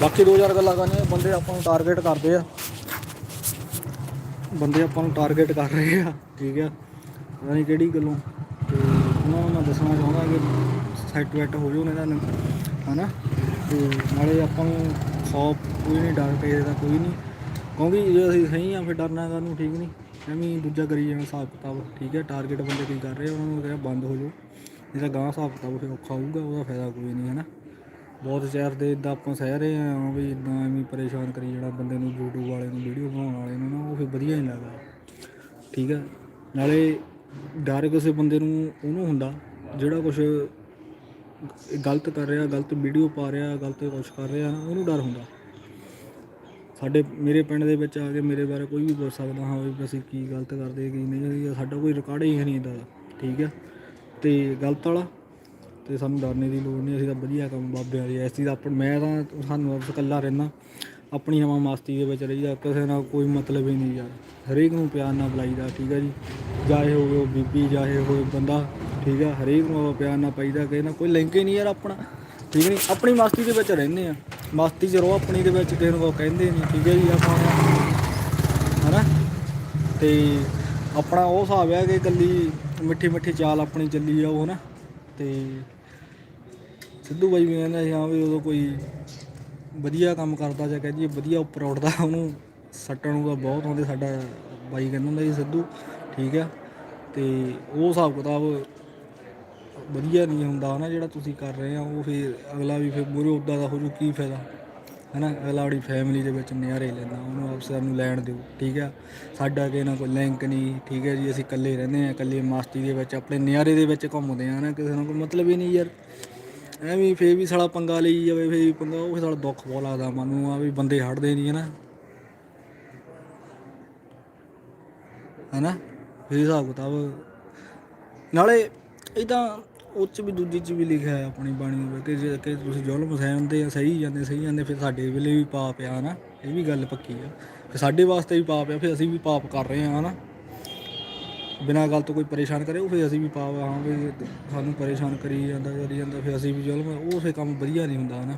ਬਾਕੀ 2000 ਗੱਲਾਂ ਕਰਨੀਆਂ ਬੰਦੇ ਆਪਾਂ ਨੂੰ ਟਾਰਗੇਟ ਕਰਦੇ ਆ। ਬੰਦੇ ਆਪਾਂ ਨੂੰ ਟਾਰਗੇਟ ਕਰ ਰਹੇ ਆ ਠੀਕ ਆ। ਪਤਾ ਨਹੀਂ ਕਿਹੜੀ ਗੱਲੋਂ ਤੇ ਉਹਨਾਂ ਨੂੰ ਮੈਂ ਦੱਸਣਾ ਚਾਹੁੰਦਾ ਕਿ ਸੈਟ ਵੈਟ ਹੋ ਜਾਓ ਇਹਨਾਂ ਨੂੰ ਹਨਾ? ਤੇ ਨਾਲੇ ਆਪਾਂ ਨੂੰ ਖੌਫ ਕੋਈ ਨਹੀਂ ਡਰ ਪਏ ਦਾ ਕੋਈ ਨਹੀਂ ਕਿਉਂਕਿ ਜੇ ਅਸੀਂ ਸਹੀ ਆ ਫਿਰ ਡਰਨਾ ਸਾਨੂੰ ਠੀਕ ਨਹੀਂ ਐਵੇਂ ਦੂਜਾ ਕਰੀ ਜਾਣਾ ਹਿਸਾਬ ਕਿਤਾਬ ਠੀਕ ਹੈ ਟਾਰਗੇਟ ਬੰਦੇ ਕੀ ਕਰ ਰਹੇ ਆ, ਉਹਨਾਂ ਨੂੰ ਕਿਹਾ ਬੰਦ ਹੋ ਜਾਓ ਨਹੀਂ ਤਾਂ ਗਾਂ ਹਿਸਾਬ ਕਿਤਾਬ ਫਿਰ ਔਖਾ ਹੋਊਗਾ ਉਹਦਾ ਫਾਇਦਾ ਕੋਈ ਨਹੀਂ ਹੈ ਨਾ ਬਹੁਤ ਚਿਰ ਦੇ ਇਦਾਂ ਆਪਾਂ ਸਹਿ ਰਹੇ ਆ ਵੀ ਇਦਾਂ ਐਵੇਂ ਪਰੇਸ਼ਾਨ ਕਰੀ ਜਿਹੜਾ ਬੰਦੇ ਨੂੰ YouTube ਵਾਲੇ ਨੂੰ ਵੀਡੀਓ ਬਣਾਉਣ ਵਾਲੇ ਨੂੰ ਨਾ, ਉਹ ਫਿਰ ਵਧੀਆ ਨਹੀਂ ਲੱਗਦਾ। ਠੀਕ ਹੈ ਨਾਲੇ ਡਰ ਕਿਸੇ ਬੰਦੇ ਨੂੰ ਉਹਨੂੰ ਹੁੰਦਾ, ਜਿਹੜਾ ਕੁਝ ਗਲਤ ਕਰ ਰਿਹਾ, ਗਲਤ ਵੀਡੀਓ ਪਾ ਰਿਹਾ, ਗਲਤ ਕੁਝ ਕਰ ਰਿਹਾ ਨਾ ਉਹਨੂੰ ਡਰ ਹੁੰਦਾ। ਸਾਡੇ, ਮੇਰੇ ਪਿੰਡ ਦੇ ਵਿੱਚ ਆ ਕੇ ਮੇਰੇ ਬਾਰੇ ਕੋਈ ਵੀ ਪੁੱਛ ਸਕਦਾ ਹਾਂ ਵੀ ਅਸੀਂ ਕੀ ਗਲਤ ਕਰਦੇ, ਕੀ ਨਹੀਂ, ਸਾਡਾ ਕੋਈ ਰਿਕਾਰਡ ਹੀ ਹੈ ਨਹੀਂ ਇਦਾਂ ਦਾ। ਠੀਕ ਹੈ ਤੇ ਗਲਤ ਵਾਲਾ ਤੇ ਸਾਨੂੰ ਡਰਨੇ ਦੀ ਲੋੜ ਨਹੀਂ, ਅਸੀਂ ਤਾਂ ਵਧੀਆ ਕੰਮ ਬਾਬਿਆਂ ਦੀ ਐਸੀ ਦਾ ਆਪਣ ਮੈਂ ਤਾਂ ਸਾਨੂੰ ਆਪਸ ਇਕੱਲਾ ਰਹਿਣਾ ਆਪਣੀ ਹਵਾ ਮਸਤੀ ਦੇ ਵਿੱਚ ਰਹੀਦਾ, ਕਿਸੇ ਨਾਲ ਕੋਈ ਮਤਲਬ ਹੀ ਨਹੀਂ ਯਾਰ। ਹਰੇਕ ਨੂੰ ਪਿਆਰ ਨਾਲ ਬੁਲਾਈਦਾ, ਠੀਕ ਹੈ ਜੀ? ਚਾਹੇ ਹੋਵੇ ਉਹ ਬੀਬੀ, ਚਾਹੇ ਹੋਵੇ ਬੰਦਾ, ਠੀਕ ਹੈ ਹਰੇਕ ਨੂੰ ਆਪਾਂ ਪਿਆਰ ਨਾਲ ਪਾਈਦਾ, ਕਿਸੇ ਨਾਲ ਕੋਈ ਲਿੰਕ ਹੀ ਨਹੀਂ ਯਾਰ ਆਪਣਾ। ਠੀਕ ਨਹੀਂ ਆਪਣੀ ਮਸਤੀ ਦੇ ਵਿੱਚ ਰਹਿੰਦੇ ਆ। ਮਸਤੀ 'ਚ ਰਹੋ ਆਪਣੀ ਦੇ ਵਿੱਚ, ਕਿਸੇ ਨੂੰ ਕੋਈ ਕਹਿੰਦੇ ਨਹੀਂ, ਠੀਕ ਹੈ ਜੀ? ਆਪਾਂ ਹਨਾ? ਤੇ ਆਪਣਾ ਉਹ ਹਿਸਾਬ ਹੈ ਕਿ ਇਕੱਲੀ ਮਿੱਠੀ ਮਿੱਠੀ ਚਾਲ ਆਪਣੀ ਚੱਲੀ ਜਾਓ ਹਨਾ? ਤੇ ਸਿੱਧੂ ਬਾਈ ਵੀ ਕਹਿੰਦਾ ਸੀ, ਹਾਂ ਵੀ ਉਦੋਂ ਕੋਈ ਵਧੀਆ ਕੰਮ ਕਰਦਾ ਜਾਂ ਕਹਿ ਦਈਏ ਵਧੀਆ ਉੱਪਰ ਉੱਠਦਾ, ਉਹਨੂੰ ਸੱਟਣ ਨੂੰ ਤਾਂ ਬਹੁਤ ਆਉਂਦੇ ਸਾਡਾ ਬਾਈ ਕਹਿੰਦਾ ਹੁੰਦਾ ਸੀ ਸਿੱਧੂ, ਠੀਕ ਆ, ਤੇ ਉਹ ਹਿਸਾਬ ਕਿਤਾਬ ਵਧੀਆ ਨਹੀਂ ਹੁੰਦਾ ਨਾ ਜਿਹੜਾ ਤੁਸੀਂ ਕਰ ਰਹੇ ਆ, ਉਹ ਫਿਰ ਅਗਲਾ ਵੀ ਫਿਰ ਮੂਰੇ ਉੱਦਾਂ ਦਾ ਹੋ ਜੂ, ਕੀ ਫਾਇਦਾ, ਹੈਨਾ, ਅਗਲਾ ਆਪਣੀ ਫੈਮਿਲੀ ਦੇ ਵਿੱਚ ਨਿਆਰੇ ਲੈਂਦਾ, ਉਹਨੂੰ ਅਫਸਰ ਨੂੰ ਲੈਣ ਦਿਓ, ਠੀਕ ਆ, ਸਾਡਾ ਕਿਸੇ ਨਾਲ ਕੋਈ ਲਿੰਕ ਨਹੀਂ, ਠੀਕ ਹੈ ਜੀ, ਅਸੀਂ ਇਕੱਲੇ ਰਹਿੰਦੇ ਆ, ਇਕੱਲੇ ਮਸਤੀ ਦੇ ਵਿੱਚ, ਆਪਣੇ ਨਿਆਰੇ ਦੇ ਵਿੱਚ ਘੁੰਮਦੇ ਆ ਨਾ ਕਿਸੇ ਨਾਲ ਕੋਈ ਮਤਲਬ ਹੀ ਨਹੀਂ ਯਾਰ। ਐਵੇਂ ਫੇਰ ਵੀ ਸਾਲਾ ਪੰਗਾ ਲਈ ਜਾਵੇ, ਫੇਰ ਵੀ ਪੰਗਾ, ਉਹ ਸਾਲਾ ਦੁੱਖ ਬਹੁਤ ਲੱਗਦਾ ਮਨ ਨੂੰ ਆ ਵੀ ਬੰਦੇ ਹਟਦੇ ਨਹੀਂ ਹਨਾ। ਹਨਾ? ਇਹ ਹਿਸਾਬ ਕਿਤਾਬ। ਨਾਲੇ ਇਹ ਤਾਂ ਉਹ 'ਚ ਵੀ ਦੂਜੀ 'ਚ ਵੀ ਲਿਖਿਆ ਹੈ ਆਪਣੀ ਬਾਣੀ ਵਿੱਚ ਕਿ ਜੇ ਕਿ ਤੁਸੀਂ ਜ਼ੁਲਮ ਸਹਿਮਦੇ ਆ, ਸਹੀ ਜਾਂਦੇ ਸਹੀ ਜਾਂਦੇ, ਫਿਰ ਸਾਡੇ ਵੇਲੇ ਵੀ ਪਾਪ ਆ ਹਨਾ। ਇਹ ਵੀ ਗੱਲ ਪੱਕੀ ਆ। ਫਿਰ ਸਾਡੇ ਵਾਸਤੇ ਵੀ ਪਾਪ ਆ, ਫਿਰ ਅਸੀਂ ਵੀ ਪਾਪ ਕਰ ਰਹੇ ਆ ਹਨਾ। ਬਿਨਾਂ ਗੱਲ ਤੋਂ ਕੋਈ ਪਰੇਸ਼ਾਨ ਕਰੇ, ਉਹ ਫਿਰ ਅਸੀਂ ਵੀ ਪਾਪ ਹਾਂ ਵੀ ਸਾਨੂੰ ਪਰੇਸ਼ਾਨ ਕਰੀ ਜਾਂਦਾ ਕਰੀ ਜਾਂਦਾ, ਫਿਰ ਅਸੀਂ ਵੀ ਜ਼ੁਲਮ ਉਹ ਫਿਰ ਕੰਮ ਵਧੀਆ ਨਹੀਂ ਹੁੰਦਾ, ਹਨਾ।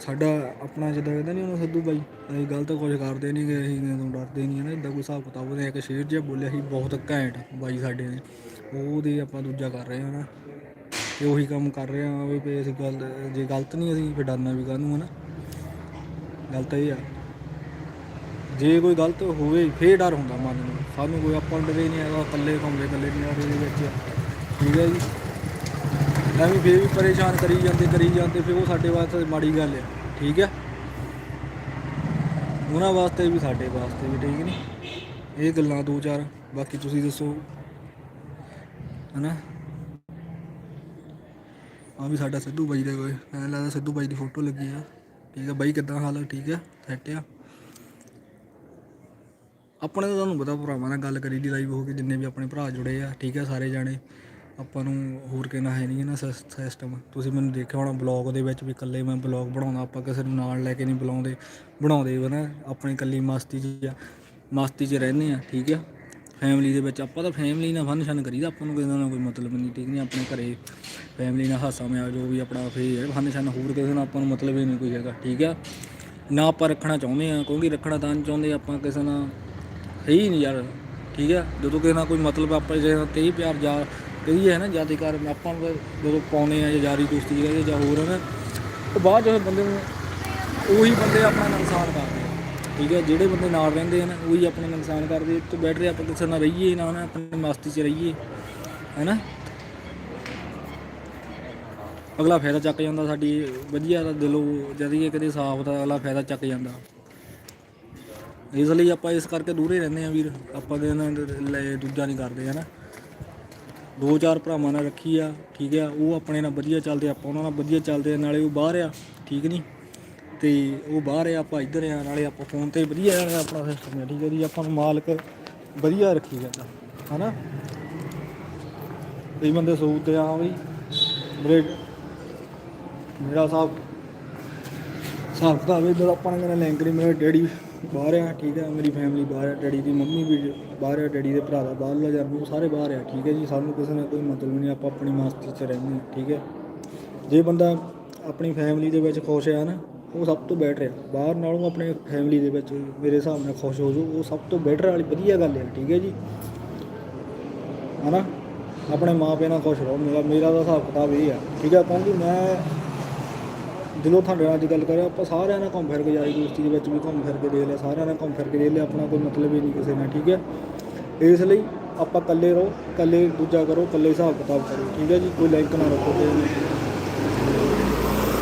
ਸਾਡਾ ਆਪਣਾ ਜਿੱਦਾਂ ਕਹਿੰਦਾ ਨਹੀਂ ਉਹਨਾਂ ਸਿੱਧੂ ਬਾਈ, ਅਸੀਂ ਗਲਤ ਕੁਝ ਕਰਦੇ ਨਹੀਂ ਕਿ ਅਸੀਂ ਤੋਂ ਡਰਦੇ ਨਹੀਂ ਹੈ ਨਾ ਇਦਾਂ ਕੋਈ ਹਿਸਾਬ ਕਿਤਾਬ ਉਹਨੇ ਇੱਕ ਸ਼ੇਰ ਜਿਹਾ ਬੋਲਿਆ ਸੀ, ਬਹੁਤ ਘੈਂਟ ਬਾਈ ਸਾਡੇ ਨੇ, ਉਹਦੇ ਆਪਾਂ ਦੂਜਾ ਕਰ ਰਹੇ ਹਾਂ ਨਾ, ਤੇ ਉਹੀ ਕੰਮ ਕਰ ਰਹੇ ਹਾਂ, ਵੀ ਅਸੀਂ ਗਲਤ ਜੇ ਗਲਤ ਨਹੀਂ ਅਸੀਂ, ਫਿਰ ਡਰਨਾ ਵੀ ਕਾਹਨੂੰ ਹੈ ਨਾ ਗਲਤ ਇਹ ਆ। ਜੇ ਕੋਈ ਗਲਤ ਹੋਵੇ, ਫੇਰ ਡਰ ਹੁੰਦਾ ਮਨ ਨੂੰ। ਸਾਨੂੰ ਕੋਈ ਆਪਾਂ ਨੂੰ ਡਰੇ ਨਹੀਂ ਹੈਗਾ, ਇਕੱਲੇ ਕਮਰੇ ਇਕੱਲੇ ਨਿਆਰੇ ਦੇ ਵਿੱਚ। ਠੀਕ ਹੈ ਜੀ? ਐਵੇਂ ਫੇਰ ਵੀ ਪਰੇਸ਼ਾਨ ਕਰੀ ਜਾਂਦੇ ਕਰੀ ਜਾਂਦੇ, ਫਿਰ ਉਹ ਸਾਡੇ ਵਾਸਤੇ ਮਾੜੀ ਗੱਲ ਹੈ ਠੀਕ ਹੈ? ਉਹਨਾਂ ਵਾਸਤੇ ਵੀ ਸਾਡੇ ਵਾਸਤੇ ਵੀ, ਠੀਕ ਨਹੀਂ? ਇਹ ਗੱਲਾਂ ਦੋ ਚਾਰ, ਬਾਕੀ ਤੁਸੀਂ ਦੱਸੋ। ਹਨਾ? ਆ ਵੀ ਸਾਡਾ ਸਿੱਧੂ ਬਾਈ ਦਾ ਕੋਈ, ਐਂ ਲੱਗਦਾ ਸਿੱਧੂ ਬਾਈ ਦੀ ਫੋਟੋ ਲੱਗੀ ਆ। ਠੀਕ ਆ ਬਾਈ ਕਿੱਦਾਂ ਹਾਲ ਠੀਕ ਆ ਸੈੱਟ ਆ? ਆਪਣੇ ਤਾਂ ਤੁਹਾਨੂੰ ਪਤਾ ਭਰਾਵਾਂ ਨਾਲ ਗੱਲ ਕਰੀ ਦੀ ਲਾਈਵ ਹੋ ਕੇ ਜਿੰਨੇ ਵੀ ਆਪਣੇ ਭਰਾ ਜੁੜੇ ਆ, ਠੀਕ ਆ ਸਾਰੇ ਜਾਣੇ। ਆਪਾਂ ਨੂੰ ਹੋਰ ਕਿਨਾ ਹੈ ਨਹੀਂ ਨਾ ਸਿਸਟਮ ਤੁਸੀਂ ਮੈਨੂੰ ਦੇਖਿਆ ਹੋਣਾ ਬਲੌਗ ਦੇ ਵਿੱਚ ਵੀ ਇਕੱਲੇ ਮੈਂ ਬਲੌਗ ਬਣਾਉਂਦਾ, ਆਪਾਂ ਕਿਸੇ ਨੂੰ ਨਾਲ ਲੈ ਕੇ ਨਹੀਂ ਬੁਲਾਉਂਦੇ। ਬਣਾਉਂਦੇ ਵਾ ਆਪਣੀ ਇਕੱਲੀ ਮਸਤੀ 'ਚ ਆ। ਮਸਤੀ 'ਚ ਰਹਿੰਦੇ ਆ, ਠੀਕ ਆ? ਫੈਮਿਲੀ ਦੇ ਵਿੱਚ ਆਪਾਂ ਤਾਂ ਫੈਮਿਲੀ ਨਾਲ ਫੰਕਸ਼ਨ ਕਰੀਦਾ, ਆਪਾਂ ਨੂੰ ਕਿਸੇ ਨਾਲ ਕੋਈ ਮਤਲਬ ਨਹੀਂ ਠੀਕ ਨਹੀਂ ਆਪਣੇ ਘਰੇ ਫੈਮਿਲੀ ਨਾਲ ਹਾਸਾ ਮਜ਼ਾਕ ਜੋ ਵੀ ਆਪਣਾ ਫੇ ਹੈ ਫੰਕਸ਼ਨ ਹੋਰ ਕਿਸੇ ਨਾਲ ਆਪਾਂ ਨੂੰ ਮਤਲਬ ਹੀ ਨਹੀਂ ਕੋਈ ਹੈਗਾ, ਠੀਕ ਆ? ਨਾ ਆਪਾਂ ਰੱਖਣਾ ਚਾਹੁੰਦੇ ਆ, ਕਿਉਂਕਿ ਰੱਖਣਾ ਤਾਂ ਨਹੀਂ ਚਾਹੁੰਦੇ ਆਪਾਂ ਕਿਸੇ ਨਾਲ। ਹੈ ਹੀ ਨਹੀਂ ਯਾਰ, ਠੀਕ ਹੈ? ਜਦੋਂ ਕਿਸੇ ਨਾਲ ਕੋਈ ਮਤਲਬ ਆਪਾਂ ਜੇ ਤੇ ਹੀ ਪਿਆਰ ਜਾ ਕਹੀਏ ਹੈ ਨਾ ਜ਼ਿਆਦਾ ਕਰ, ਆਪਾਂ ਨੂੰ ਤਾਂ ਜਦੋਂ ਪਾਉਨੇ ਆ ਜਾਂ ਯਾਰੀ ਦੋਸਤੀ ਕਹਦੇ ਜਾਂ ਹੋਰ ਹੈ ਨਾ, ਉਹ ਬਾਅਦ ਜਦੋਂ ਬੰਦੇ ਨੂੰ ਉਹੀ ਬੰਦੇ ਆਪਣਾ ਨੁਕਸਾਨ ਕਰਦੇ ਆ, ਠੀਕ ਹੈ? ਜਿਹੜੇ ਬੰਦੇ ਨਾਲ ਰਹਿੰਦੇ ਹਨ ਉਹੀ ਆਪਣੇ ਨੁਕਸਾਨ ਕਰਦੇ ਇਸ ਤੋਂ ਬੈਟਰ ਆਪਾਂ ਕਿਸੇ ਨਾਲ ਰਹੀਏ ਨਾ ਨਾ ਆਪਣੀ ਮਸਤੀ 'ਚ ਰਹੀਏ, ਹੈ ਨਾ? ਅਗਲਾ ਫਾਇਦਾ ਚੱਕ ਜਾਂਦਾ ਸਾਡੀ, ਵਧੀਆ ਦਾ ਦਿਲੋਂ, ਜਦੀ ਕਦੇ ਸਾਫ਼ ਦਾ ਅਗਲਾ ਫਾਇਦਾ ਚੱਕ ਜਾਂਦਾ। ਇਸ ਲਈ ਆਪਾਂ ਇਸ ਕਰਕੇ ਦੂਰੇ ਰਹਿੰਦੇ ਆ ਵੀਰ। ਆਪਾਂ ਦੇ ਲੈ ਦੂਜਾ ਨਹੀਂ ਕਰਦੇ, ਹਨਾ? ਦੋ ਚਾਰ ਭਰਾਵਾਂ ਨਾਲ ਰੱਖੀ ਆ, ਠੀਕ ਆ? ਉਹ ਆਪਣੇ ਨਾਲ ਵਧੀਆ ਚੱਲਦੇ, ਆਪਾਂ ਉਹਨਾਂ ਨਾਲ ਵਧੀਆ ਚੱਲਦੇ ਆ, ਨਾਲੇ ਉਹ ਬਾਹਰ ਆ, ਠੀਕ ਨਹੀਂ ਤੇ ਉਹ ਬਾਹਰ ਆ, ਆਪਾਂ ਇੱਧਰ ਆ, ਨਾਲੇ ਆਪਾਂ ਫੋਨ ਤੇ ਵਧੀਆ ਆ ਆਪਣਾ ਸਿਸਟਮ ਆ, ਠੀਕ ਹੈ ਜੀ? ਆਪਾਂ ਨੂੰ ਮਾਲਕ ਵਧੀਆ ਰੱਖੀ ਜਾਂਦਾ, ਹਨਾ? ਕਈ ਬੰਦੇ ਸੋਚਦੇ ਆ ਵੀ ਮੇਰੇ ਮੇਰਾ ਸਾਹਿਬ ਹਿਸਾਬ ਕਿਤਾਬ ਇੱਧਰ ਆਪਾਂ ਨੇ ਕਹਿੰਦਾ ਲਿੰਕ ਨਹੀਂ ਮੇਰੇ ਡੈਡੀ ਬਾਹਰ ਆ, ਠੀਕ ਹੈ ਮੇਰੀ ਫੈਮਿਲੀ ਬਾਹਰ ਆ ਡੈਡੀ ਦੀ ਮੰਮੀ ਵੀ ਬਾਹਰ ਆ ਡੈਡੀ ਦੇ ਭਰਾ ਦਾ ਬਾਹਰਲਾ ਜਨਮ ਉਹ ਸਾਰੇ ਬਾਹਰ ਆ, ਠੀਕ ਹੈ ਜੀ, ਸਾਨੂੰ ਕਿਸੇ ਨਾਲ ਕੋਈ ਮਤਲਬ ਨਹੀਂ ਆਪਾਂ ਆਪਣੀ ਮਸਤੀ 'ਚ ਰਹਿੰਦੇ ਹਾਂ ਠੀਕ ਹੈ ਜੇ ਬੰਦਾ ਆਪਣੀ ਫੈਮਿਲੀ ਦੇ ਵਿੱਚ ਖੁਸ਼ ਆ ਨਾ, ਉਹ ਸਭ ਤੋਂ ਬੈਟਰ ਆ, ਬਾਹਰ ਨਾਲੋਂ ਆਪਣੇ ਫੈਮਿਲੀ ਦੇ ਵਿੱਚ ਮੇਰੇ ਹਿਸਾਬ ਨਾਲ ਖੁਸ਼ ਹੋ ਜਾਓ, ਉਹ ਸਭ ਤੋਂ ਬੈਟਰ ਵਾਲੀ ਵਧੀਆ ਗੱਲ ਹੈ ਠੀਕ ਹੈ ਜੀ। ਹਨਾ? ਆਪਣੇ ਮਾਪਿਆਂ ਨਾਲ ਖੁਸ਼ ਰਹੋ, ਮੇਰਾ ਮੇਰਾ ਤਾਂ ਹਿਸਾਬ ਕਿਤਾਬ ਇਹ ਆ, ਠੀਕ ਹੈ ਕਿਉਂਕਿ ਮੈਂ ਦਿਲੋਂ ਤੁਹਾਡੇ ਨਾਲ ਅੱਜ ਗੱਲ ਕਰਿਆ ਆਪਾਂ ਸਾਰਿਆਂ ਨਾਲ ਘੁੰਮ ਫਿਰ ਕੇ ਜਾਈ ਦੋਸਤੀ ਦੇ ਵਿੱਚ ਵੀ ਘੁੰਮ ਫਿਰ ਕੇ ਦੇਖ ਲਿਆ, ਸਾਰਿਆਂ ਨਾਲ ਘੁੰਮ ਫਿਰ ਕੇ ਦੇਖ ਲਿਆ, ਆਪਣਾ ਕੋਈ ਮਤਲਬ ਹੀ ਨਹੀਂ ਕਿਸੇ ਨਾਲ, ਠੀਕ ਹੈ? ਇਸ ਲਈ ਆਪਾਂ ਇਕੱਲੇ ਰਹੋ, ਇਕੱਲੇ ਦੂਜਾ ਕਰੋ, ਇਕੱਲੇ ਹਿਸਾਬ ਕਿਤਾਬ ਕਰੋ, ਠੀਕ ਹੈ ਜੀ? ਕੋਈ ਲਿੰਕ ਨਾ ਰੱਖੋ ਤੇ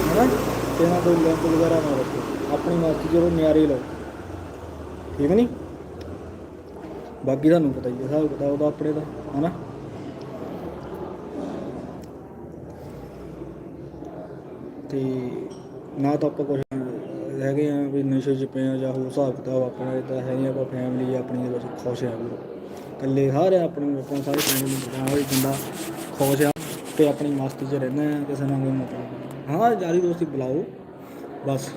ਹੈਨਾ? ਤੇ ਨਾ ਕੋਈ ਲਿੰਕ ਵਗੈਰਾ ਨਾ ਰੱਖੋ, ਆਪਣੀ ਮਸਤੀ ਕਰੋ, ਨਿਆਰੇ ਲਓ। ਠੀਕ ਨਹੀਂ? ਬਾਕੀ ਤੁਹਾਨੂੰ ਪਤਾ ਹੀ ਹੈ, ਹਿਸਾਬ ਕਿਤਾਬ ਦਾ ਆਪਣੇ ਦਾ, ਹਨਾ? ਤੇ ਨਾ ਤਾਂ ਆਪਾਂ ਕੁਝ ਹੈਗੇ ਆ ਵੀ ਨਸ਼ੇ 'ਚ ਪਏ ਆ ਜਾਂ ਹੋਰ ਹਿਸਾਬ ਕਿਤਾਬ ਆਪਣਾ ਇਦਾਂ ਹੈ ਨਹੀਂ ਆਪਾਂ ਫੈਮਿਲੀ ਆਪਣੀ ਦੇ ਵਿੱਚ ਖੁਸ਼ ਆ ਵੀਰੋ ਇਕੱਲੇ ਸਾਰੇ ਆਪਣੇ ਆਪਾਂ ਸਾਰੇ ਫੈਮਿਲੀ ਨੂੰ ਹੋਈ ਬੰਦਾ ਖੁਸ਼ ਆ ਤੇ ਆਪਣੀ ਮਸਤੀ 'ਚ ਰਹਿੰਦਾ ਆ, ਕਿਸੇ ਨਾਲ ਕੋਈ ਮਤਲਬ ਹਾਂ, ਯਾਰੀ ਦੋਸਤੀ ਬੁਲਾਓ। ਬਸ।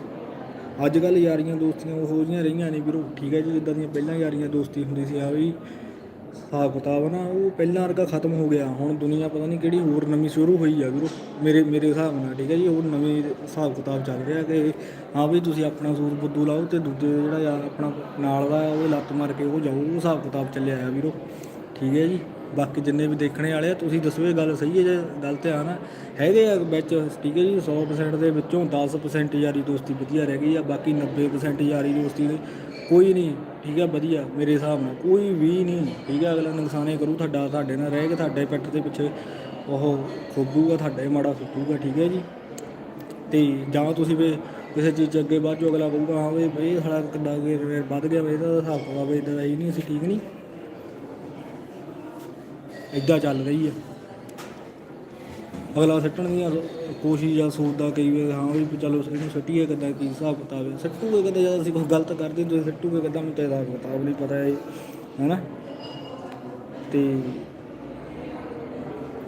ਅੱਜ ਕੱਲ ਯਾਰੀਆਂ ਦੋਸਤੀਆਂ ਉਹੋ ਜਿਹੀਆਂ ਰਹੀਆਂ ਨਹੀਂ ਵੀਰੋ। ਠੀਕ ਹੈ ਜੀ, ਜਿੱਦਾਂ ਦੀਆਂ ਪਹਿਲਾਂ ਯਾਰੀਆਂ ਦੋਸਤੀ ਹੁੰਦੀ ਸੀ, ਆ ਵੀ ਹਿਸਾਬ ਕਿਤਾਬ ਨਾ, ਉਹ ਪਹਿਲਾਂ ਵਰਗਾ ਖਤਮ ਹੋ ਗਿਆ। ਹੁਣ ਦੁਨੀਆ ਪਤਾ ਨਹੀਂ ਕਿਹੜੀ ਹੋਰ ਨਵੀਂ ਸ਼ੁਰੂ ਹੋਈ ਆ ਵੀਰੋ। ਮੇਰੇ ਮੇਰੇ ਹਿਸਾਬ ਨਾਲ, ਠੀਕ ਹੈ ਜੀ, ਉਹ ਨਵੀਂ ਹਿਸਾਬ ਕਿਤਾਬ ਚੱਲ ਰਿਹਾ ਕਿ ਹਾਂ ਵੀ ਤੁਸੀਂ ਆਪਣਾ ਸੂਰ ਬੁੱਧੂ ਲਾਓ ਤੇ ਦੂਜੇ ਜਿਹੜਾ ਯਾਰ ਆਪਣਾ ਨਾਲ ਦਾ ਉਹ ਲੱਤ ਮਾਰ ਕੇ ਉਹ ਜਾਊ ਉਹ ਹਿਸਾਬ ਕਿਤਾਬ ਚੱਲਿਆ ਆ ਵੀਰੋ। ਠੀਕ ਹੈ ਜੀ। ਬਾਕੀ ਜਿੰਨੇ ਵੀ ਦੇਖਣੇ ਵਾਲੇ ਆ, ਤੁਸੀਂ ਦੱਸੋ ਇਹ ਗੱਲ ਸਹੀ ਹੈ ਜੇ ਗਲਤ ਆ। ਨਾ ਹੈਗੇ ਆ ਵਿੱਚ, ਠੀਕ ਹੈ ਜੀ 100% ਦੇ ਵਿੱਚੋਂ 10% ਯਾਰੀ ਦੋਸਤੀ ਵਧੀਆ ਰਹਿ ਗਈ ਆ, ਬਾਕੀ 90% ਯਾਰੀ ਦੋਸਤੀ ਦੇ ਕੋਈ ਨਹੀਂ, ਠੀਕ ਹੈ ਵਧੀਆ, ਮੇਰੇ ਹਿਸਾਬ ਨਾਲ ਕੋਈ ਵੀ ਨਹੀਂ, ਠੀਕ ਹੈ ਅਗਲਾ ਨੁਕਸਾਨੇ ਕਰੂ, ਤੁਹਾਡਾ, ਤੁਹਾਡੇ ਨਾਲ ਰਹਿ ਕੇ ਤੁਹਾਡੇ ਪਿੱਠ ਦੇ ਪਿੱਛੇ ਉਹ ਖੋਬੂਗਾ, ਤੁਹਾਡਾ ਹੀ ਮਾੜਾ ਸੁੱਟੂਗਾ, ਠੀਕ ਹੈ ਜੀ। ਤੇ ਜਾਂ ਤੁਸੀਂ ਵੀ ਕਿਸੇ ਚੀਜ਼ 'ਚ ਅੱਗੇ ਵੱਧ ਜਾਓ, ਅਗਲਾ ਕਹੂਗਾ, ਹਾਂ ਵੀ ਇਹ ਸਾਲਾ ਕਿੱਦਾਂ ਅੱਗੇ ਵੱਧ ਗਿਆ ਵੀ ਇਹਦਾ ਹਿਸਾਬ ਕਿਤਾਬ ਇਦਾਂ ਹੀ ਨਹੀਂ, ਅਸੀਂ ਠੀਕ ਨਹੀਂ। ਇਦਾਂ ਚੱਲ ਰਹੀ ਆ। ਅਗਲਾ ਸੱਟਣ ਦੀਆਂ ਕੋਸ਼ਿਸ਼ ਜਾਂ ਸੋਚਦਾ ਕਈ ਵਾਰ ਹਾਂ ਵੀ ਚਲੋ ਇਹਨੂੰ ਸੱਟੀਏ ਕਿੱਦਾਂ ਕੀ ਹਿਸਾਬ ਕਿਤਾਬ ਹੈ ਸੱਟੂਗੇ ਕਿੱਦਾਂ ਜਦ ਅਸੀਂ ਕੋਈ ਗਲਤ ਕਰਦੇ ਹਾਂ, ਤੁਸੀਂ ਸੱਟੂਗੇ ਕਿੱਦਾਂ ਮੈਨੂੰ ਤਾਂ ਇਹਦਾ ਕਿਤਾਬ ਨਹੀਂ ਪਤਾ ਹੈ ਹੈਨਾ? ਤੇ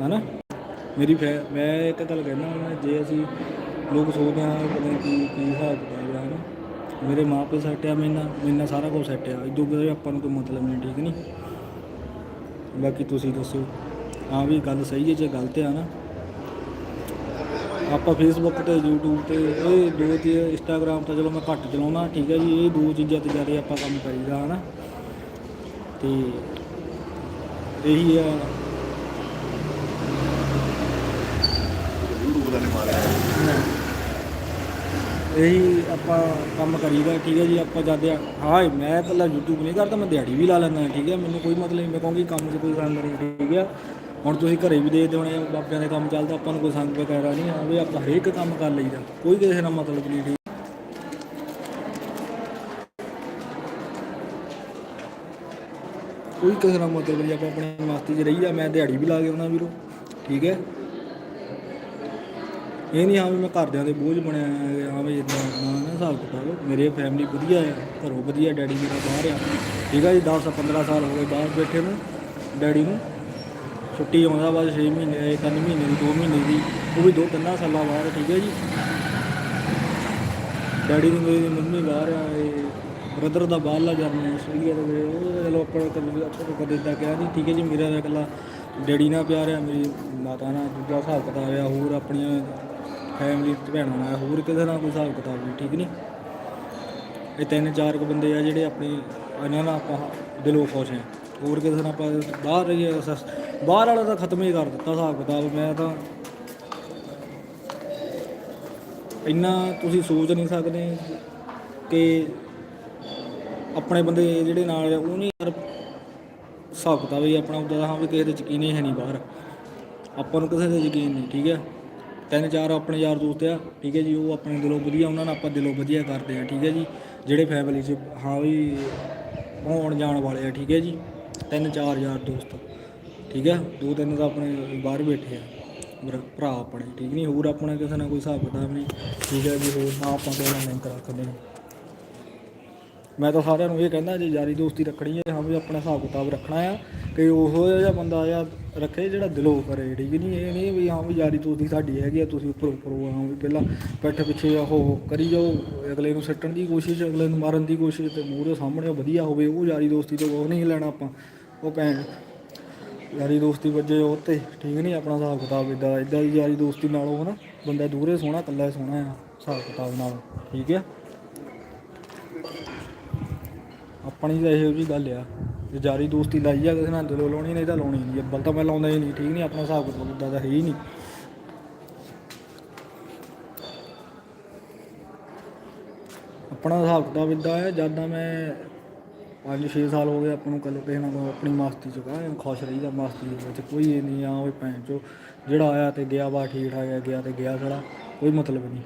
ਹੈਨਾ? ਮੇਰੀ ਫੈ ਮੈਂ ਇੱਕ ਗੱਲ ਕਹਿਣਾ ਮੈਂ ਜੇ ਅਸੀਂ ਲੋਕ ਸੋਚਦੇ ਹਾਂ ਪਤਾ ਕੀ ਕੀ ਹਿਸਾਬ ਕਿਤਾਬ ਹੈ ਹੈਨਾ? ਮੇਰੇ ਮਾਪੇ ਸੈੱਟ ਆ ਮੇਰੇ ਨਾਲ ਸਾਰਾ ਕੁਝ ਸੱਟਿਆ ਆ। ਇਦੋਂ ਬਾਅਦ ਆਪਾਂ ਨੂੰ ਕੋਈ ਮਤਲਬ ਨਹੀਂ ਠੀਕ ਨਹੀਂ? ਬਾਕੀ ਤੁਸੀਂ ਦੱਸੋ। ਹਾਂ ਵੀ ਗੱਲ ਸਹੀ ਹੈ, ਜੇ ਗਲਤ ਆ ਨਾ। ਆਪਾਂ ਫੇਸਬੁੱਕ ਤੇ, YouTube ਤੇ, ਇਹ ਦੋ ਤੇ ਇੰਸਟਾਗ੍ਰਾਮ ਤਾਂ ਚਲੋ ਮੈਂ ਘੱਟ ਚਲਾਉਣਾ ਠੀਕ ਹੈ ਜੀ, ਇਹ ਦੋ ਚੀਜ਼ਾਂ ਤੇ ਜ਼ਿਆਦਾ ਆਪਾਂ ਕੰਮ ਕਰੀਦਾ, ਹਨਾ। ਤੇ ਇਹੀ ਆ YouTube ਦਾ ਨਹੀਂ ਮਾਰਿਆ ਇਹੀ ਆਪਾਂ ਕੰਮ ਕਰੀਦਾ ਠੀਕ ਹੈ ਜੀ ਆਪਾਂ ਜਦ ਹਾਂ। ਮੈਂ ਪਹਿਲਾਂ YouTube ਨਹੀਂ ਕਰਦਾ ਮੈਂ ਦਿਹਾੜੀ ਵੀ ਲਾ ਲੈਂਦਾ ਠੀਕ ਹੈ। ਮੈਨੂੰ ਕੋਈ ਮਤਲਬ ਨਹੀਂ ਮੈਂ ਕਹੂੰਗੀ ਕੰਮ 'ਚ ਕੋਈ ਸੰਗ ਨਹੀਂ ਠੀਕ ਹੈ। ਹੁਣ ਤੁਸੀਂ ਘਰੇ ਵੀ ਦੇਖਦੇ ਹੋਣੇ ਆ, ਬਾਬਿਆਂ ਦੇ ਕੰਮ ਚੱਲਦਾ ਆਪਾਂ ਨੂੰ ਕੋਈ ਸੰਗ ਵਗੈਰਾ ਨਹੀਂ ਆ ਵੀ ਆਪਾਂ ਹਰੇਕ ਕੰਮ ਕਰ ਲਈਦਾ। ਕੋਈ ਕਿਸੇ ਨਾਲ ਮਤਲਬ ਨਹੀਂ ਠੀਕ। ਕੋਈ ਕਿਸੇ ਨਾਲ ਮਤਲਬ ਨਹੀਂ ਆਪਾਂ ਆਪਣੀ ਮਸਤੀ 'ਚ ਰਹੀਦਾ ਮੈਂ ਦਿਹਾੜੀ ਵੀ ਲਾ ਕੇ ਆਉਣਾ ਵੀਰੋ ਠੀਕ ਹੈ। ਇਹ ਨਹੀਂ ਹਾਂ ਵੀ ਮੈਂ ਘਰਦਿਆਂ ਦੇ ਬੋਝ ਬਣਿਆ ਹੈ, ਹਾਂ ਵੀ ਇਦਾਂ ਨਾ ਨਾ ਹਿਸਾਬ ਕਿਤਾਬ। ਮੇਰੇ ਫੈਮਿਲੀ ਵਧੀਆ ਹੈ ਘਰੋਂ ਵਧੀਆ ਡੈਡੀ ਮੇਰਾ ਬਾਹਰ ਆ। ਠੀਕ ਹੈ ਜੀ 10 15 ਸਾਲ ਹੋ ਗਏ ਬਾਹਰ ਬੈਠੇ ਨੂੰ ਡੈਡੀ ਨੂੰ। ਛੁੱਟੀ ਆਉਂਦਾ ਬਾਅਦ 6 ਮਹੀਨੇ 3 ਮਹੀਨੇ ਦੀ 2 ਮਹੀਨੇ ਦੀ ਉਹ ਵੀ 2 3 ਸਾਲਾਂ ਬਾਅਦ ਠੀਕ ਹੈ ਜੀ। ਡੈਡੀ ਨੂੰ ਮੇਰੀ ਮੰਮੀ ਬਾਹਰ ਆ ਇਹ ਬ੍ਰਦਰ ਦਾ ਬਾਹਰਲਾ ਜਰਮਨ ਆਸਟ੍ਰੇਲੀਆ ਦਾ ਵੇ ਉਹ ਚਲੋ ਆਪਾਂ ਕਦੇ ਆਪਾਂ ਨੂੰ ਕਦੇ ਇਦਾਂ ਕਿਹਾ ਨਹੀਂ ਠੀਕ ਹੈ ਜੀ ਮੇਰਾ ਤਾਂ ਇਕੱਲਾ ਡੈਡੀ ਨਾਲ ਪਿਆਰ ਆ ਮੇਰੀ ਮਾਤਾ ਨਾਲ ਦੂਜਾ ਹਿਸਾਬ ਕਿਤਾਬ ਆ ਹੋਰ ਆਪਣੀਆਂ ਫੈਮਿਲੀ ਤੇ ਭੈਣਾਂ ਨਾਲ, ਹੋਰ ਕਿਸੇ ਨਾਲ ਕੋਈ ਹਿਸਾਬ ਕਿਤਾਬ ਨਹੀਂ, ਠੀਕ ਨਹੀਂ? ਇਹ ਤਿੰਨ ਚਾਰ ਕੁ ਬੰਦੇ ਆ ਜਿਹੜੇ ਆਪਣੀ, ਇਹਨਾਂ ਨਾਲ ਆਪਾਂ ਦਿਲੋਂ ਖੁਸ਼ ਹਾਂ। ਹੋਰ ਕਿਸੇ ਨਾਲ ਆਪਾਂ ਬਾਹਰ ਰਹੀਏ ਬਾਹਰ ਵਾਲਾ ਤਾਂ ਖਤਮ ਹੀ ਕਰ ਦਿੱਤਾ ਹਿਸਾਬ ਕਿਤਾਬ, ਮੈਂ ਤਾਂ ਇੰਨਾ ਤੁਸੀਂ ਸੋਚ ਨਹੀਂ ਸਕਦੇ ਕਿ ਆਪਣੇ ਬੰਦੇ ਜਿਹੜੇ ਨਾਲ ਆ, ਉਹ ਨਹੀਂ ਯਾਰ ਹਿਸਾਬ ਕਿਤਾਬ ਹੀ ਆਪਣਾ ਉਹਦਾ ਹਾਂ ਵੀ ਕਿਸੇ ਦੇ ਯਕੀਨ ਹੀ ਹੈ ਨਹੀਂ ਬਾਹਰ। ਆਪਾਂ ਨੂੰ ਕਿਸੇ ਦੇ ਯਕੀਨ ਨਹੀਂ, ਠੀਕ ਹੈ? ਤਿੰਨ ਚਾਰ ਆਪਣੇ ਯਾਰ ਦੋਸਤ ਆ, ਠੀਕ ਹੈ ਜੀ, ਉਹ ਆਪਣੇ ਦਿਲੋਂ ਵਧੀਆ, ਉਹਨਾਂ ਨਾਲ ਆਪਾਂ ਦਿਲੋਂ ਵਧੀਆ ਕਰਦੇ ਆ, ਠੀਕ ਹੈ ਜੀ। ਜਿਹੜੇ ਫੈਮਿਲੀ 'ਚ ਹਾਂ ਵੀ ਆਉਣ ਜਾਣ ਵਾਲੇ ਆ, ਠੀਕ ਹੈ ਜੀ ਤਿੰਨ ਚਾਰ ਯਾਰ ਦੋਸਤ, ਠੀਕ ਹੈ ਦੋ ਤਿੰਨ ਤਾਂ ਆਪਣੇ ਬਾਹਰ ਬੈਠੇ ਆ ਭਰਾ- ਭਰਾ ਆਪਣੇ, ਠੀਕ ਨਹੀਂ, ਹੋਰ ਆਪਣਾ ਕਿਸੇ ਨਾਲ ਕੋਈ ਹਿਸਾਬ ਕਿਤਾਬ ਨਹੀਂ, ਠੀਕ ਹੈ ਜੀ, ਹੋਰ ਨਾ ਆਪਾਂ ਕਿਸੇ ਨਾਲ ਲਿੰਕ ਰੱਖਦੇ ਨੇ ਮੈਂ ਤਾਂ ਸਾਰਿਆਂ ਨੂੰ ਇਹ ਕਹਿੰਦਾ ਜੇ ਯਾਰੀ ਦੋਸਤੀ ਰੱਖਣੀ ਹੈ, ਹਾਂ ਵੀ ਆਪਣਾ ਹਿਸਾਬ ਕਿਤਾਬ ਰੱਖਣਾ ਆ ਕਿ ਉਹੋ ਜਿਹਾ ਬੰਦਾ ਆ ਰੱਖੇ ਜਿਹੜਾ ਦਿਲੋਂ ਕਰੇ, ਠੀਕ ਨਹੀਂ ਇਹ ਨਹੀਂ ਵੀ ਹਾਂ ਵੀ ਯਾਰੀ ਦੋਸਤੀ ਸਾਡੀ ਹੈਗੀ ਆ, ਤੁਸੀਂ ਉੱਪਰ ਉੱਪਰ ਹੋ ਹਾਂ ਵੀ ਪਹਿਲਾਂ ਪਿੱਠ ਪਿੱਛੇ ਉਹ ਕਰੀ ਜਾਓ, ਅਗਲੇ ਨੂੰ ਸੱਟਣ ਦੀ ਕੋਸ਼ਿਸ਼, ਅਗਲੇ ਨੂੰ ਮਾਰਨ ਦੀ ਕੋਸ਼ਿਸ਼ ਤੇ ਮੂਹਰੇ ਸਾਹਮਣੇ ਵਧੀਆ ਹੋਵੇ, ਉਹ ਯਾਰੀ ਦੋਸਤੀ ਤੋਂ ਉਹ ਨਹੀਂ ਲੈਣਾ ਆਪਾਂ, ਉਹ ਭੈਣ ਯਾਰੀ ਦੋਸਤੀ ਵੱਜੇ ਉਹ ਤੇ, ਠੀਕ ਨਹੀਂ ਆਪਣਾ ਹਿਸਾਬ ਕਿਤਾਬ ਇਦਾਂ ਇਦਾਂ ਦੀ ਯਾਰੀ ਦੋਸਤੀ ਨਾਲੋਂ ਹਨਾ, ਬੰਦਾ ਦੂਰੇ ਸੋਹਣਾ, ਇਕੱਲਾ ਸੋਹਣਾ ਆ, ਹਿਸਾਬ ਕਿਤਾਬ ਨਾਲ, ਠੀਕ ਆ? ਆਪਣੀ ਤਾਂ ਇਹੋ ਜੀ ਗੱਲ ਆ, ਜੇ ਯਾਰੀ ਦੋਸਤੀ ਲਾਈ ਆ, ਕਿਸੇ ਨਾਲ ਦਿਲੋਂ ਲਾਉਣੀ, ਨਹੀਂ ਤਾਂ ਲਾਉਣੀ ਨਹੀਂ ਅੱਬਲ ਤਾਂ ਮੈਂ ਲਾਉਂਦਾ ਹੀ ਨਹੀਂ, ਠੀਕ ਨਹੀਂ, ਆਪਣਾ ਹਿਸਾਬ ਕਿਤਾਬ ਉੱਦਾਂ ਦਾ ਹੈ ਹੀ ਨਹੀਂ। ਆਪਣਾ ਹਿਸਾਬ ਕਿਤਾਬ ਇਦਾਂ ਹੈ ਜਦ ਮੈਂ 5-6 ਸਾਲ ਹੋ ਗਏ ਆਪਾਂ ਨੂੰ ਕੱਲ ਕਿਸੇ ਨਾਲ ਆਪਣੀ ਮਾਸਤੀ ਚ ਕਹਾਂ ਖੁਸ਼ ਰਹੀਦਾ ਮਾਸਤੀ ਦੇ ਵਿੱਚ, ਕੋਈ ਇਹ ਨਹੀਂ ਆ ਉਹ ਭੈਣ ਚੋ, ਜਿਹੜਾ ਆਇਆ ਤੇ ਗਿਆ ਵਾ ਠੀਕ ਠਾਕ ਹੈ ਗਿਆ ਤੇ ਗਿਆ ਸਾਲਾ, ਕੋਈ ਮਤਲਬ ਨਹੀਂ।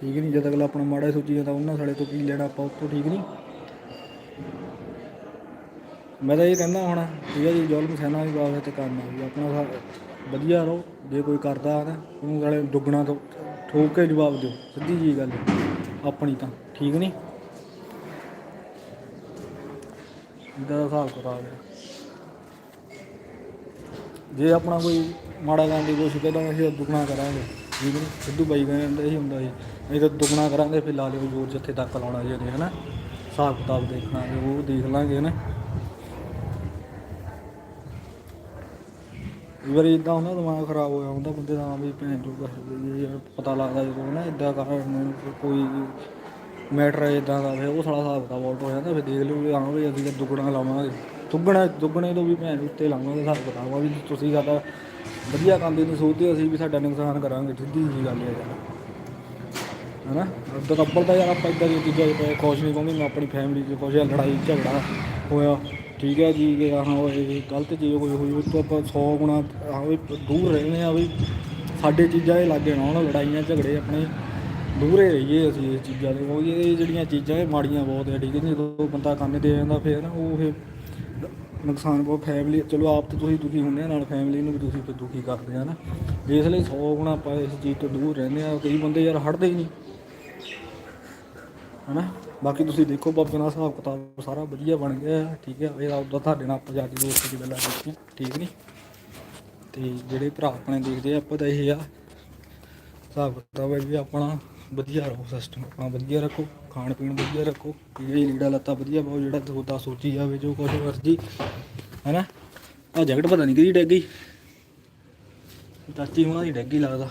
ਠੀਕ ਨਹੀਂ, ਜਦ ਅਗਲਾ ਆਪਣਾ ਮਾੜਾ ਸੋਚੀ ਜਾਂਦਾ, ਉਹਨਾਂ ਸਾਲੇ ਤੋਂ ਕੀ ਲੈਣਾ, ਆਪਾਂ ਉੱਥੋਂ ਠੀਕ ਨਹੀਂ। ਮੈਂ ਤਾਂ ਇਹ ਕਹਿੰਦਾ ਹੁਣ, ਠੀਕ ਹੈ ਜੀ, ਜ਼ੁਲਮ ਸਹਿਣਾ ਵੀ ਬਾਤ ਤੇ ਕਰਨਾ ਵੀ, ਆਪਣਾ ਸਾ- ਵਧੀਆ ਰਹੋ, ਜੇ ਕੋਈ ਕਰਦਾ ਹੈ ਨਾ ਉਹਨੂੰ ਸਾਲੇ ਦੁੱਗਣਾ ਤੋਂ ਠੋਕ ਕੇ ਜਵਾਬ ਦਿਓ, ਸਿੱਧੀ ਜੀ ਗੱਲ ਆਪਣੀ ਤਾਂ, ਠੀਕ ਨਹੀਂ? ਇਹਦਾ ਹਿਸਾਬ ਕਿਤਾਬ ਹੈ। ਜੇ ਆਪਣਾ ਕੋਈ ਮਾੜਾ ਕਰਨ ਦੀ ਕੋਸ਼ਿਸ਼ ਕਰਦਾ ਅਸੀਂ ਦੁੱਗਣਾ ਕਰਾਂਗੇ, ਠੀਕ ਨਹੀਂ? ਸਿੱਧੂ ਬਾਈ ਕਹਿੰਦੇ ਇਹੀ ਹੁੰਦਾ ਸੀ, ਅਸੀਂ ਤਾਂ ਦੁੱਗਣਾ ਕਰਾਂਗੇ, ਫਿਰ ਲਾ ਲਿਓ ਜੋਰ ਜਿੱਥੇ ਤੱਕ ਲਾਉਣਾ ਜੀ ਉਹਨੇ ਹਨਾ? ਹਿਸਾਬ ਕਿਤਾਬ ਦੇਖਣਾ ਜੇ ਉਹ ਦੇਖ ਲਾਂਗੇ ਨਾ। ਕਈ ਵਾਰੀ ਇਦਾਂ ਹੁੰਦਾ, ਦਿਮਾਗ ਖਰਾਬ ਹੋਇਆ ਹੁੰਦਾ ਬੰਦੇ ਦਾ ਹਾਂ ਵੀ ਭੈਣ ਜੋ ਯਾਰ ਪਤਾ ਲੱਗਦਾ ਜਦੋਂ ਨਾ ਇਦਾਂ ਕਰਨ ਕੋਈ ਮੈਟਰ ਇਦਾਂ ਦਾ, ਫਿਰ ਉਹ ਸਾਲਾ ਹਿਸਾਬ ਕਿਤਾਬ ਵੋਲਟ ਹੋ ਜਾਂਦਾ, ਫਿਰ ਦੇਖ ਲਿਓ, ਵੀ ਹਾਂ ਵੀ ਅਸੀਂ ਤਾਂ ਦੁੱਗਣਾ ਲਾਵਾਂਗੇ। ਦੁੱਗਣਾ, ਦੁੱਗਣੇ ਤੋਂ ਵੀ ਭੈਣ ਉੱਤੇ ਲਾਵਾਂਗੇ ਹਿਸਾਬ ਕਿਤਾਬ, ਆ ਵੀ ਤੁਸੀਂ ਸਾਡਾ ਵਧੀਆ ਕੰਮ ਦੀ ਨਹੀਂ ਸੋਚਦੇ ਅਸੀਂ ਵੀ ਸਾਡਾ ਨੁਕਸਾਨ ਕਰਾਂਗੇ, ਸਿੱਧੀ ਜੀ ਗੱਲ ਹੈ ਯਾਰ। ਹਨਾ? ਅੱਧਾ ਤਾਂ ਅੱਬਲ ਤਾਂ ਯਾਰ ਆਪਾਂ ਇਦਾਂ ਦੀਆਂ ਚੀਜ਼ਾਂ 'ਚ ਪਏ ਖੁਸ਼ ਨਹੀਂ ਕਹਿੰਦੇ ਮੈਂ ਆਪਣੀ ਫੈਮਿਲੀ 'ਚ ਖੁਸ਼ ਹਾਂ ਲੜਾਈ, ਝਗੜਾ ਹੋਇਆ। ਠੀਕ ਹੈ ਜੀ, ਕਿ ਹਾਂ ਇਹ ਗਲਤ ਚੀਜ਼ ਕੋਈ ਹੋਈ ਉਸ ਤੋਂ ਆਪਾਂ 100 ਗੁਣਾ ਹਾਂ ਵੀ ਦੂਰ ਰਹਿੰਦੇ ਆ ਵੀ ਸਾਡੇ ਚੀਜ਼ਾਂ ਇਹ ਲਾਗੇ ਨਾ ਹੁਣ, ਲੜਾਈਆਂ, ਝਗੜੇ ਆਪਣੇ ਦੂਰੇ ਰਹੀਏ ਅਸੀਂ ਇਹ ਚੀਜ਼ਾਂ ਤੋਂ ਕਿਉਂਕਿ ਇਹ ਜਿਹੜੀਆਂ ਚੀਜ਼ਾਂ ਇਹ ਮਾੜੀਆਂ ਬਹੁਤ ਹੈ ਠੀਕ ਹੈ ਜੀ, ਜਦੋਂ ਬੰਦਾ ਕੰਮ ਦੇ ਜਾਂਦਾ ਫਿਰ ਨਾ ਉਹ ਫਿਰ ਨੁਕਸਾਨ ਬਹੁਤ ਫੈਮਿਲੀ ਚਲੋ ਆਪ ਤਾਂ ਤੁਸੀਂ ਦੁਖੀ ਹੁੰਦੇ ਆ, ਨਾਲ ਫੈਮਿਲੀ ਨੂੰ ਵੀ ਤੁਸੀਂ ਫਿਰ ਦੁਖੀ ਕਰਦੇ ਆ ਨਾ। ਇਸ ਲਈ 100 ਗੁਣਾ ਆਪਾਂ ਇਸ ਚੀਜ਼ ਤੋਂ ਦੂਰ ਰਹਿੰਦੇ ਆ, ਕਈ ਬੰਦੇ ਯਾਰ ਹਟਦੇ ਹੀ ਨਹੀਂ। ਹਨਾ? ਬਾਕੀ ਤੁਸੀਂ ਦੇਖੋ ਬਾਬੇ ਨਾਲ ਹਿਸਾਬ ਕਿਤਾਬ ਸਾਰਾ ਵਧੀਆ ਬਣ ਗਿਆ, ਠੀਕ ਹੈ। ਇਹਦਾ ਉਦਾਂ ਤੁਹਾਡੇ ਨਾਲ ਆਪਾਂ ਯਾਰੀ ਦੋਸਤੀ ਦੀ ਗੱਲਾਂ ਕੀਤੀਆਂ ਠੀਕ ਨਹੀਂ? ਤੇ ਜਿਹੜੇ ਭਰਾ ਆਪਣੇ ਦੇਖਦੇ ਆ, ਆਪਾਂ ਤਾਂ ਇਹ ਆ, ਹਿਸਾਬ ਕਿਤਾਬ ਹੈ ਵੀ ਆਪਣਾ ਵਧੀਆ ਰਹੋ ਸਿਸਟਮ ਆਪਣਾ ਵਧੀਆ ਰੱਖੋ ਖਾਣ ਪੀਣ ਵਧੀਆ ਰੱਖੋ ਇਹ ਲੀੜਾ ਲੱਤਾ ਵਧੀਆ ਪਾਓ, ਜਿਹੜਾ ਤੁਹਾਡਾ ਸੋਚੀ ਜਾਵੇ, ਜੋ ਕੁਛ ਮਰਜ਼ੀ, ਹੈਨਾ? ਆ ਜੈਕਟ ਪਤਾ ਨਹੀਂ ਕਿਹਦੀ ਡੈਗ ਗਈ। ਚਾਚੀ ਹੁਣਾਂ ਦੀ ਡੈਗ ਗਈ ਲੱਗਦਾ।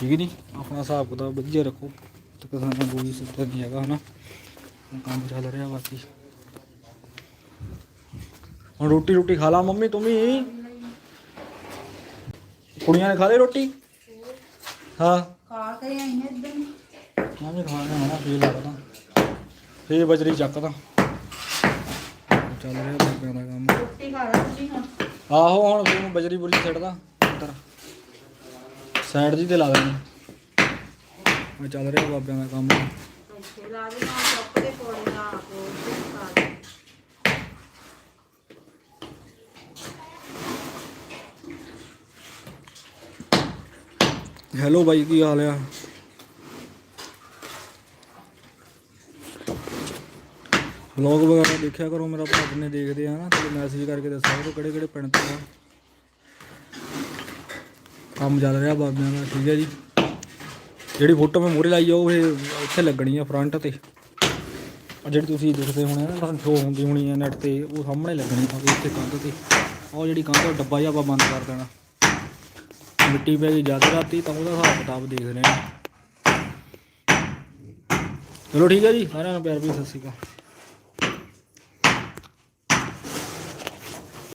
ਠੀਕ ਨਹੀਂ? ਆਪਣਾ ਹਿਸਾਬ ਕਿਤਾਬ ਵਧੀਆ ਰੱਖੋ। ਤੇ ਕਿਸੇ ਨਾਲ ਕੋਈ ਸਿੱਧਾ ਨਹੀਂ ਹੈਗਾ ਹਨਾ। ਕੰਮ ਚੱਲ ਰਿਹਾ ਬਾਕੀ। ਹੁਣ ਰੋਟੀ ਰੋਟੀ ਖਾ ਲਾ ਮੰਮੀ ਤੂੰ ਵੀ। ਕੁੜੀਆਂ ਨੇ ਖਾ ਲਈ ਰੋਟੀ? ਹਾਂ। ਖਾ ਕੇ ਆਈ ਹਾਂ ਇੱਧਰ। ਨੂੰ। ਮੈਂ ਵੀ ਖਾਣਾ ਹਣਾ ਫੇਰ ਲੱਗਦਾ। ਫੇਰ ਬਜਰੀ ਚੱਕਦਾ। ਚੱਲ ਰਿਹਾ ਬਾਬਿਆਂ ਦਾ ਕੰਮ। ਰੋਟੀ ਖਾ ਲਾ ਤੁਸੀਂ ਹੁਣ। ਆਹੋ ਹੁਣ ਬਜਰੀ ਬੁਰੀ ਛੱਡਦਾ ਅੰਦਰ ਸਾਈਡ ਜੀ ਤੇ ਲਾ ਦੇਣੀ ਮੈਂ ਚੱਲ ਰਿਹਾ ਬਾਬਿਆਂ ਦਾ ਕੰਮ ਇੱਥੇ ਲਾ ਦੇ ਨਾਲ ਕੱਪੜੇ ਪੌੜੇ ਲਾ ਕੇ ਉੱਥੇ ਖਾ ਦੇ ਹੈਲੋ ਬਾਈ ਕੀ ਹਾਲ ਆ ਵਲੌਗ ਵਗੈਰਾ ਦੇਖਿਆ ਕਰੋ ਮੇਰਾ ਭਰਾ ਜਿੰਨੇ ਦੇਖਦੇ ਆ ਨਾ ਤੇ ਮੈਸੇਜ ਕਰਕੇ ਦੱਸਿਆ ਕਰੋ ਕਿਹੜੇ ਕਿਹੜੇ ਪਿੰਡ ਤੋਂ ਆ ਕੰਮ ਚੱਲ ਰਿਹਾ ਬਾਬਿਆਂ ਦਾ ਠੀਕ ਹੈ ਜੀ ਜਿਹੜੀ ਫੋਟੋ ਮੈਂ ਮੂਹਰੇ ਲਾਈ ਆ, ਉਹ ਇਹ ਇੱਥੇ ਲੱਗਣੀ ਆ ਫਰੰਟ ਤੇ। ਆ ਜਿਹੜੀ ਤੁਸੀਂ ਦੇਖਦੇ ਹੋਣੇ ਨਾ, ਤੁਹਾਨੂੰ ਸ਼ੋ ਹੁੰਦੀ ਹੋਣੀ ਆ ਨੈਟ ਤੇ, ਉਹ ਸਾਹਮਣੇ ਲੱਗਣੀ ਆ, ਇੱਥੇ ਕੰਧ ਤੇ। ਉਹ ਜਿਹੜੀ ਕੰਧ ਦਾ ਡੱਬਾ ਜਿਹਾ ਆਪਾਂ ਬੰਦ ਕਰ ਦੇਣਾ। ਮਿੱਟੀ ਪੈ ਗਈ ਜਦ ਰਾਤੀ, ਤਾਂ ਉਹਦਾ ਹਿਸਾਬ ਕਿਤਾਬ ਦੇਖ ਰਹੇ ਚਲੋ ਠੀਕ ਹੈ ਜੀ, ਸਾਰਿਆਂ ਨੂੰ ਪਿਆਰ ਵੀ ਸਤਿ ਸ਼੍ਰੀ ਅਕਾਲ।